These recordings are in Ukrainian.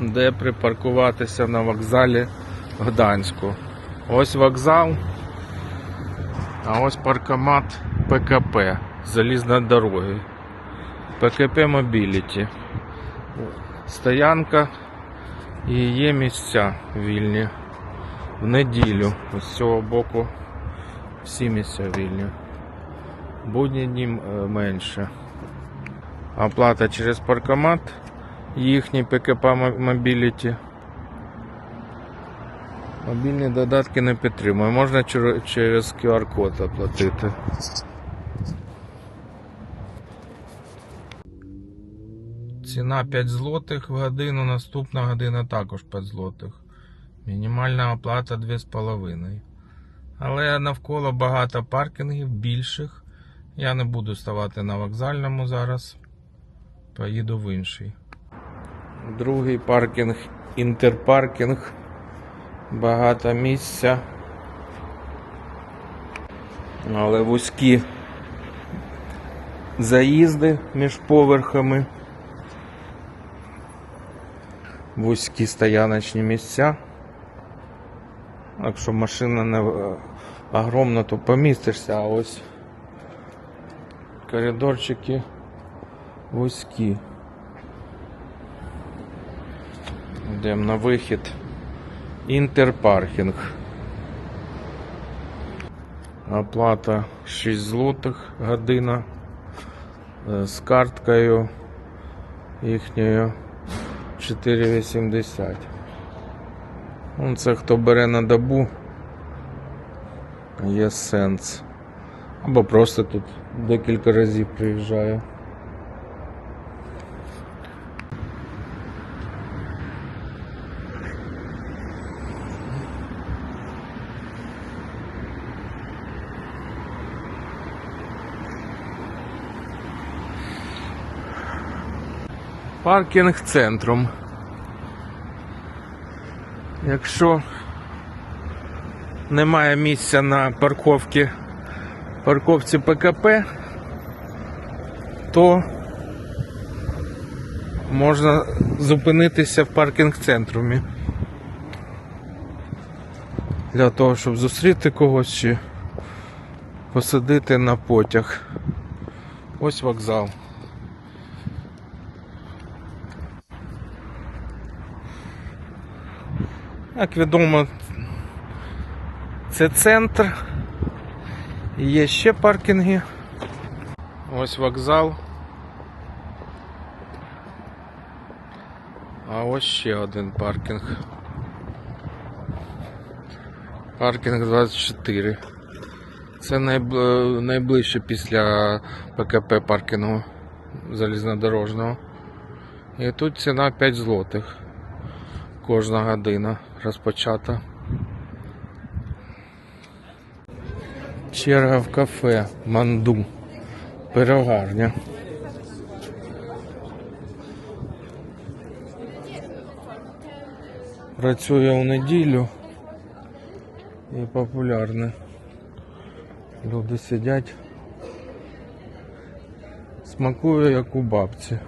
де припаркуватися на вокзалі Гданську. Ось вокзал, а ось паркомат ПКП залізної дороги. ПКП Мобіліті. Стоянка і є місця вільні. В неділю з цього боку всі місця вільні. Будні дні е, менше. Оплата через паркомат, їхній ПКП Мо- Мобіліті. Мобільні додатки не підтримує. Можна через QR-код оплатити. Ціна 5 злотих в годину, наступна година також 5 злотих. Мінімальна оплата 2,5. Але навколо багато паркінгів більших. Я не буду ставати на вокзальному зараз. Поїду в інший. Другий паркінг інтерпаркінг. Багато місця. Але вузькі заїзди між поверхами. Вузькі стояночні місця. Якщо машина не огромна, то помістишся, а ось коридорчики вузькі. Йдемо на вихід. Інтерпаркінг. Оплата 6 злотих година е, з карткою їхньою 4,80. Ну, це хто бере на добу, є сенс. Або просто тут декілька разів приїжджаю. Паркінг центром. Якщо немає місця на парковці, парковці ПКП, то можна зупинитися в паркінг центрумі. Для того, щоб зустріти когось чи посадити на потяг. Ось вокзал. Як відомо, це центр. Є ще паркінги. Ось вокзал. А ось ще один паркінг. Паркінг 24. Це найближче після ПКП паркінгу залізнодорожного. І тут ціна 5 злотих. Кожна година розпочата. Черга в кафе Манду. Пирогарня. Працює у неділю і популярне. Люди сидять. Смакує як у бабці.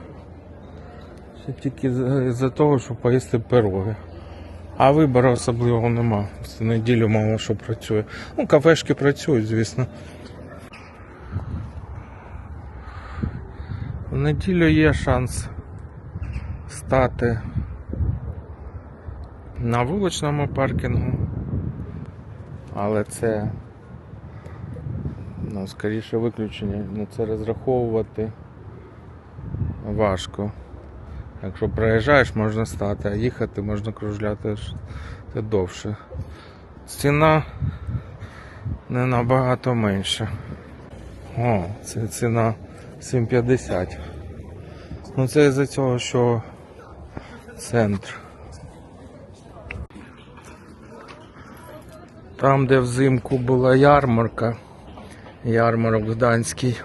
Ще тільки за того, щоб поїсти пироги. А вибору особливого нема. В неділю мало що працює. Ну, кафешки працюють, звісно. В неділю є шанс стати на вуличному паркінгу. Але це ну, скоріше виключення. На це розраховувати важко. Якщо проїжджаєш, можна стати, а їхати можна кружляти довше. Ціна не набагато менша. О, це ціна 7,50. Ну це із-за цього, що центр. Там, де взимку була ярмарка, ярмарок Гданський.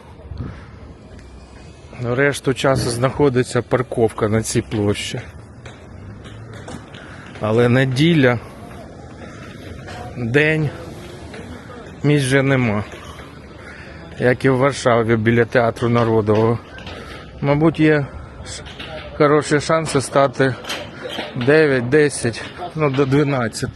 Решту часу знаходиться парковка на цій площі. Але неділя, день, місць вже нема. Як і в Варшаві біля театру народового. Мабуть, є хороші шанси стати 9, 10, ну до 12.